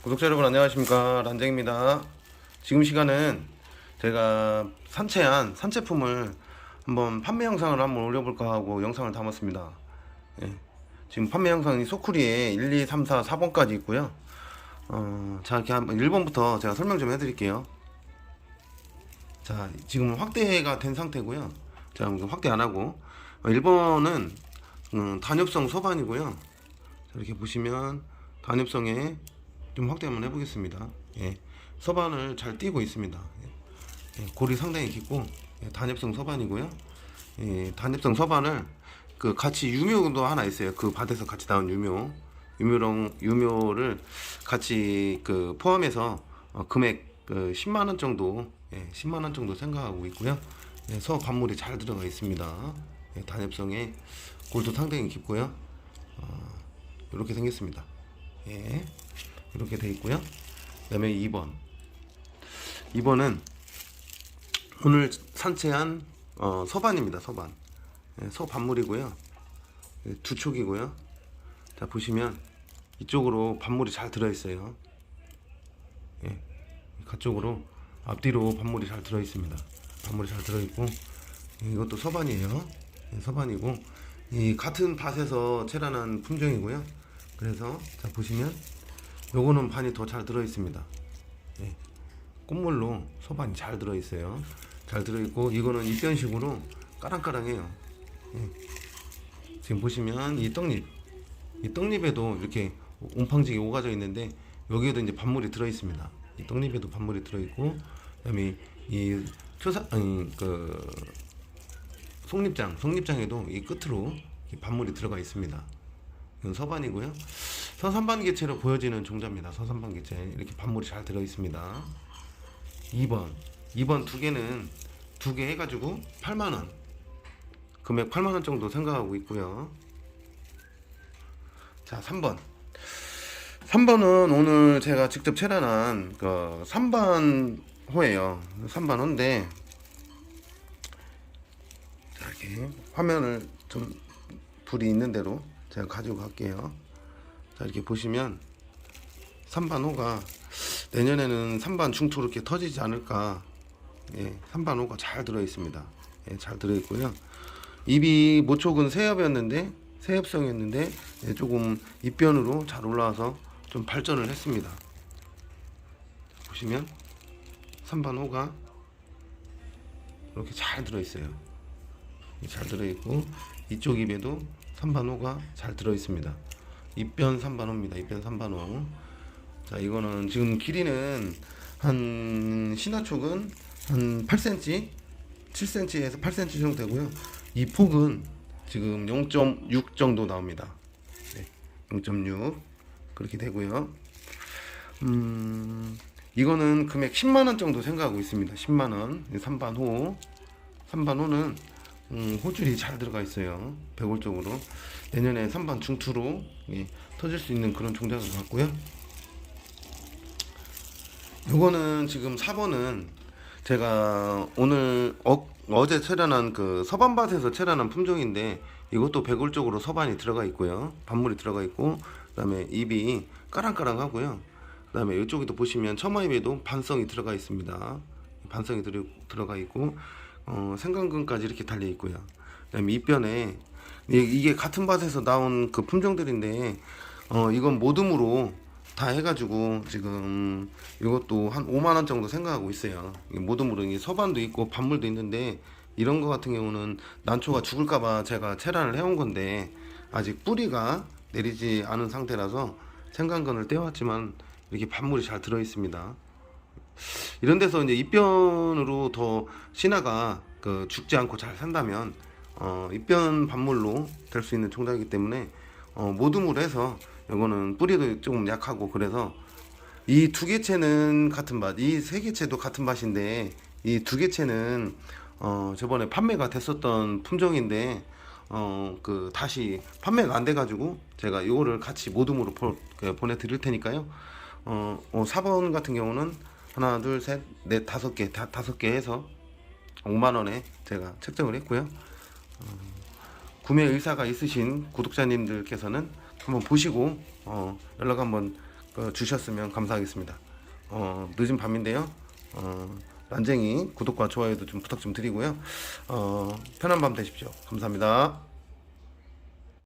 구독자 여러분 안녕하십니까? 란쟁입니다. 지금 시간은 제가 산채한 산채품을 한번 판매 영상을 한번 올려볼까 하고 영상을 담았습니다. 예. 지금 판매 영상이 소쿠리에 1, 2, 3, 4, 4번까지 있고요. 어, 자 이렇게 한번 1번부터 제가 설명 좀 해드릴게요. 자 지금 확대가 된 상태고요. 자 확대 안하고. 1번은 음, 단엽성 소반이고요. 자, 이렇게 보시면 단엽성에 좀 확대 한번 해보겠습니다. 예, 서반을 잘 띄고 있습니다. 예, 골이 상당히 깊고 예, 단엽성 서반이고요. 예, 단엽성 서반을 그 같이 유묘도 하나 있어요. 그 밭에서 같이 나온 유묘, 유묘랑 유묘를 같이 그 포함해서 어, 금액 그 10만 원 정도, 예, 10만 원 정도 생각하고 있고요. 예, 서 관물이 잘 들어가 있습니다. 예, 단엽성에 골도 상당히 깊고요. 어, 이렇게 생겼습니다. 예. 이렇게 돼 있고요. 그 다음에 2번. 2번은 오늘 산채한 어, 서반입니다. 서반. 예, 서반물이고요. 예, 두 촉이고요. 자 보시면 이쪽으로 반물이 잘 들어 있어요. 예, 가쪽으로 앞뒤로 반물이 잘 들어 있습니다. 반물이 잘 들어 있고 예, 이것도 서반이에요. 예, 서반이고 이 같은 밭에서 채란한 품종이고요. 그래서 자 보시면 요거는 반이 더 잘 들어 있습니다. 예. 꽃물로 소반이 잘 들어 있어요. 잘 들어 있고 이거는 입변식으로 까랑까랑해요. 예. 지금 보시면 이 떡잎, 이 떡잎에도 이렇게 옴팡지게 오가져 있는데 여기에도 이제 반물이 들어 있습니다. 이 떡잎에도 반물이 들어 있고 그다음에 이 초사 아니 그 속립장, 속립장에도 이 끝으로 이 반물이 들어가 있습니다. 이건 서반이고요. 서산반 개체로 보여지는 종자입니다. 서산반 개체 이렇게 반물이 잘 들어 있습니다. 2번, 2번 두 개는 두 개 해가지고 8만 원. 금액 8만 원 정도 생각하고 있고요. 자, 3번. 3번은 오늘 제가 직접 체란한 그 3번 호예요. 3번 호인데 자, 이렇게 화면을 좀 불이 있는 대로 제가 가지고 갈게요. 자 이렇게 보시면 3반 호가 내년에는 3반 중토로 이렇게 터지지 않을까. 예, 3반 호가 잘 들어 있습니다. 예, 잘 들어 있고요. 입이 모촉은 세엽이었는데 세엽성이었는데 예, 조금 입변으로 잘 올라와서 좀 발전을 했습니다. 자, 보시면 3반 호가 이렇게 잘 들어 있어요 잘 들어 있고 이쪽 입에도 3반 호가 잘 들어 있습니다 입변 3반호입니다. 입변 3반호. 자, 이거는 지금 길이는 한 신화촉은 한 8cm, 7cm에서 8cm 정도 되고요. 이 폭은 지금 0.6 정도 나옵니다. 네, 0.6 그렇게 되고요. 음, 이거는 금액 10만 원 정도 생각하고 있습니다. 10만 원. 3반호. 3반호는 음, 호줄이 잘 들어가 있어요. 배골 쪽으로. 내년에 3반 중투로 예, 터질 수 있는 그런 종자가 같고요. 요거는 지금 4번은 제가 오늘 어, 어제 체련한 그 서반밭에서 체련한 품종인데 이것도 배골 쪽으로 서반이 들어가 있고요. 반물이 들어가 있고 그다음에 입이 까랑까랑하고요. 그다음에 이쪽에도 보시면 처마입에도 반성이 들어가 있습니다. 반성이 들어, 들어가 있고 어, 생강근까지 이렇게 달려 있고요. 그다음에 입변에 이- 이게 같은 밭에서 나온 그 품종들인데 어 이건 모듬으로 다 해가지고 지금 이것도 한 5만 원 정도 생각하고 있어요. 모듬으로 이게 서반도 있고 반물도 있는데 이런 거 같은 경우는 난초가 죽을까봐 제가 체란을 해온 건데 아직 뿌리가 내리지 않은 상태라서 생강근을 떼왔지만 이렇게 반물이 잘 들어 있습니다. 이런 데서 이제 입변으로 더 신화가 그 죽지 않고 잘 산다면 어, 입변 반물로 될 수 있는 종자이기 때문에 어, 모둠으로 해서 이거는 뿌리도 조금 약하고 그래서 이 두 개체는 같은 밭, 이세 개체도 같은 밭인데 이 두 개체는 어, 저번에 판매가 됐었던 품종인데 어, 그 다시 판매가 안 돼가지고 제가 이거를 같이 모둠으로 보, 그 보내드릴 테니까요. 어, 어, 4번 같은 경우는 하나, 둘, 셋, 넷, 다섯 개, 다, 다섯 개 해서 5만 원에 제가 책정을 했고요. 구매 의사가 있으신 구독자님들께서는 한번 보시고 어, 연락 한번 어, 주셨으면 감사하겠습니다. 어, 늦은 밤인데요. 어, 난쟁이 구독과 좋아요도 좀 부탁 좀 드리고요. 어, 편한 밤 되십시오. 감사합니다.